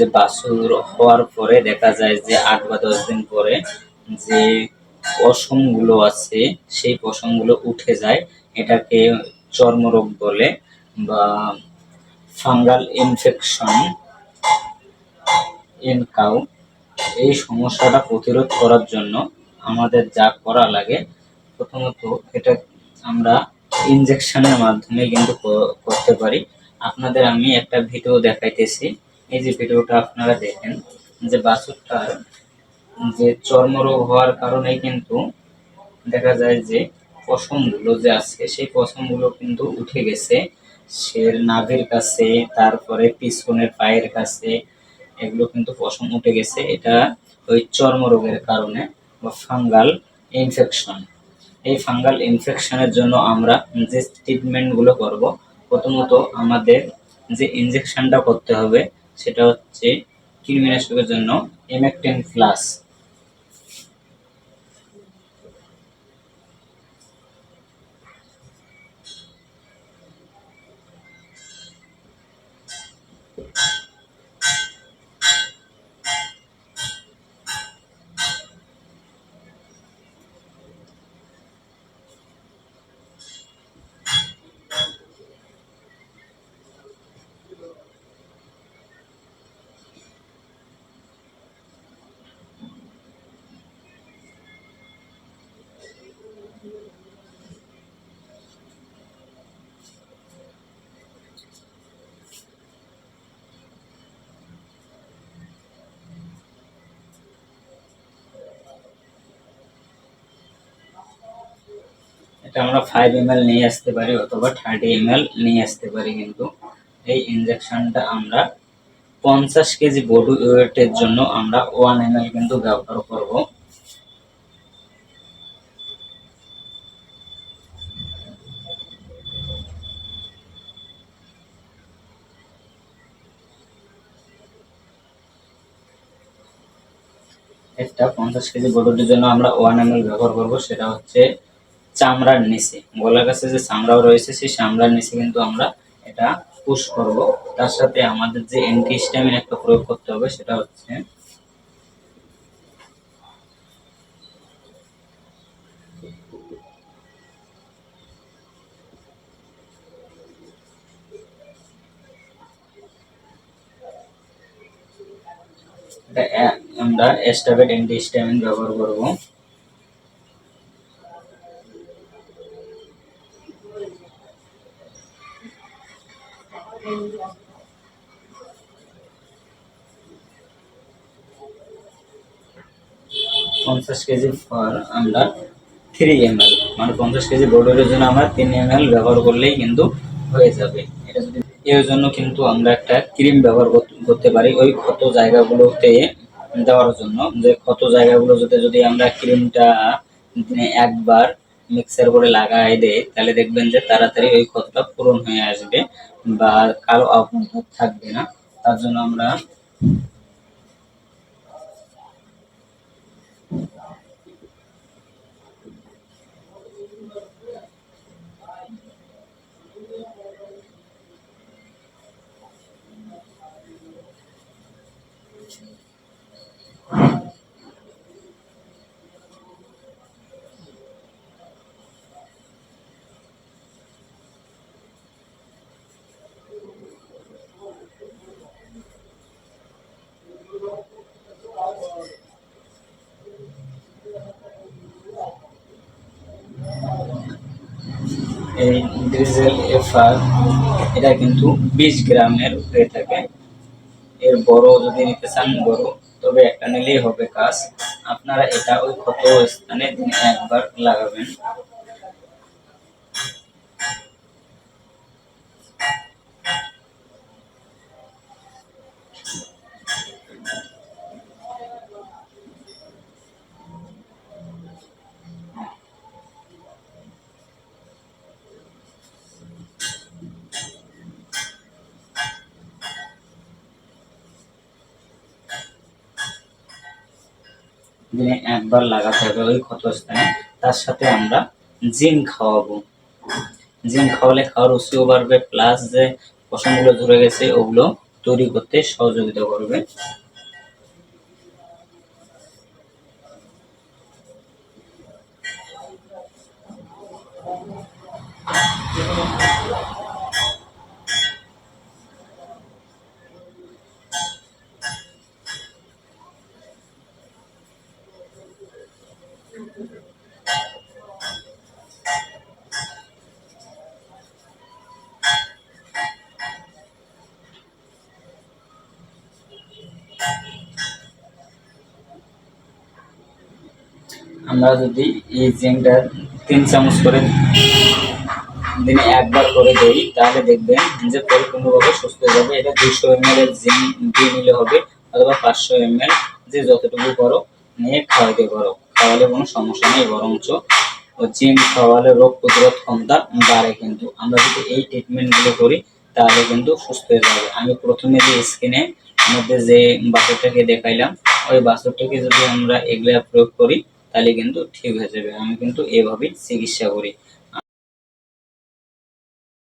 যে বাছুর হওয়ার পরে দেখা যায় যে আট বা দশ দিন পরে যে পশমগুলো আছে, সেই পশমগুলো উঠে যায়। এটাকে চর্মরোগ বলে বা ফাঙ্গাল ইনফেকশন ইন কাউ এই সমস্যাটা প্রতিরোধ করার জন্য আমাদের যা করা লাগে, প্রথমত এটা আমরা ইনজেকশনের মাধ্যমে কিন্তু করতে পারি। আপনাদের আমি একটা ভিডিও দেখাইতেছি। এই যে ভিডিওটা আপনারা দেখেন, যে বাছুরটার যে চর্মরোগ হওয়ার কারণে কিন্তু দেখা যায় যে পশমগুলো যে আছে সেই পশমগুলো কিন্তু উঠে গেছে সে নাভির কাছে, তারপরে পিছনের পায়ের কাছে, এগুলো কিন্তু পশম উঠে গেছে। এটা ওই চর্মরোগের কারণে বা ফাঙ্গাল ইনফেকশন। এই ফাঙ্গাল ইনফেকশনের জন্য আমরা যে ট্রিটমেন্টগুলো করব, প্রথমত আমাদের যে ইনজেকশনটা করতে হবে সেটা হচ্ছে কৃমিনাশকের জন্য এমেকটেন প্লাস এটা আমরা ফাইভ এম নিয়ে আসতে পারি অথবা থার্টি এম নিয়ে আসতে পারি কিন্তু। এই ইনজেকশনটা আমরা পঞ্চাশ কেজি বডি ওয়েটের জন্য আমরা ওয়ান এম কিন্তু ব্যবহার করব। একটা পঞ্চাশ কেজি বডির জন্য আমরা ওয়ান এম ব্যবহার করব, সেটা হচ্ছে চামড়ার নিচে। গলার কাছে যে চামড়াও রয়েছে, সেই চামড়ার নিচে কিন্তু আমরা এটা পুশ করব। তার সাথে আমাদের যে অ্যান্টিহিস্টামিন একটা প্রয়োগ করতে হবে, সেটা হচ্ছে আমরা এস্টাবেট অ্যান্টিহিস্টামিন ব্যবহার করব। পঞ্চাশ কেজি পর আমরা থ্রি এম এল মানে পঞ্চাশ কেজি বোর্ডের জন্য আমরা তিন এম এল ব্যবহার করলেই কিন্তু হয়ে যাবে। এর জন্য কিন্তু আমরা একটা ক্রিম ব্যবহার কর- করতে পারি ওই ক্ষত জায়গাগুলোতে দেওয়ার জন্য। যে ক্ষত জায়গাগুলো যদি আমরা ক্রিমটা একবার মিক্সার করে লাগাই দেয় তাহলে দেখবেন যে তাড়াতাড়ি ওই ক্ষতটা পূরণ হয়ে আসবে। বা কারও আবরণ থাকবে না তার জন্য আমরা এই ডিজেল এফআর, এটা কিন্তু বিশ গ্রামের হয়ে থাকে। এর বড় যদি নিতে চান, বড়, তবে একটা নিলেই হবে কাজ। আপনারা এটা ওই ক্ষত স্থানে একবার লাগাবেন। দিনে একবার লাগাতে হবে ওই ক্ষতস্থানে। তার সাথে আমরা জিঙ্ক খাওয়াবো। জিঙ্ক খাওয়ালে খাওয়ার রুচিও বাড়বে প্লাস যে পশমগুলো ধরে গেছে, ওগুলো তৈরি করতে সহযোগিতা করবে। আমরা যদি এই জিঙ্কটা তিন চামচ করে দিনে একবার করে দিই, তাহলে দেখবেন যে পরিপূর্ণভাবে সুস্থ হয়ে যাবে। এটা দুশো এম এল এর জিঙ্ক দিয়ে নিলে হবে, অথবা পাঁচশো এম এল যে যতটুকু করো, নিয়ে খাওয়াইতে পারো। খাওয়ালে কোনো সমস্যা নেই, বরঞ্চ ও জিঙ্ক খাওয়ালে রোগ প্রতিরোধ ক্ষমতা বাড়ে কিন্তু। আমরা যদি এই ট্রিটমেন্টগুলো করি, তাহলে কিন্তু সুস্থ হয়ে যাবে। আমি প্রথমে যে স্কিনে মধ্যে যে বাছরটাকে দেখাইলাম, ওই বাছরটাকে যদি আমরা এগুলা প্রয়োগ করি তাহলে কিন্তু ঠিক হয়ে যাবে। আমি কিন্তু এভাবেই চিকিৎসা করি।